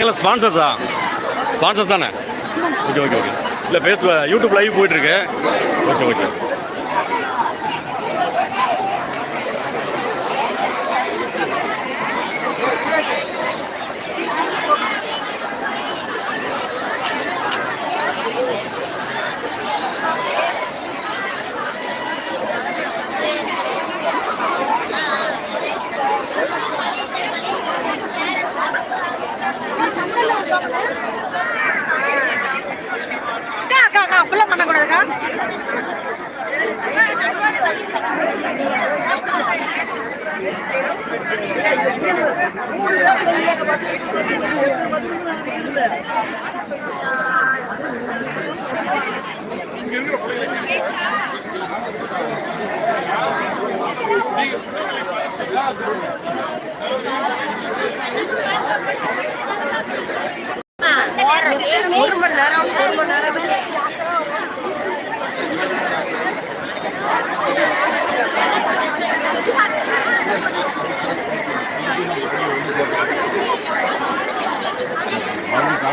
இல்லை ஸ்பான்சர்ஸா ஸ்பான்சர்ஸ் தானே? ஓகே ஓகே ஓகே இல்லை ஃபேஸ்புக் யூடியூப் லைவ் போயிட்டுருக்கு ஓகே ஓகே ஒரு மணி நேரம் ஒரு மணி நேரம்.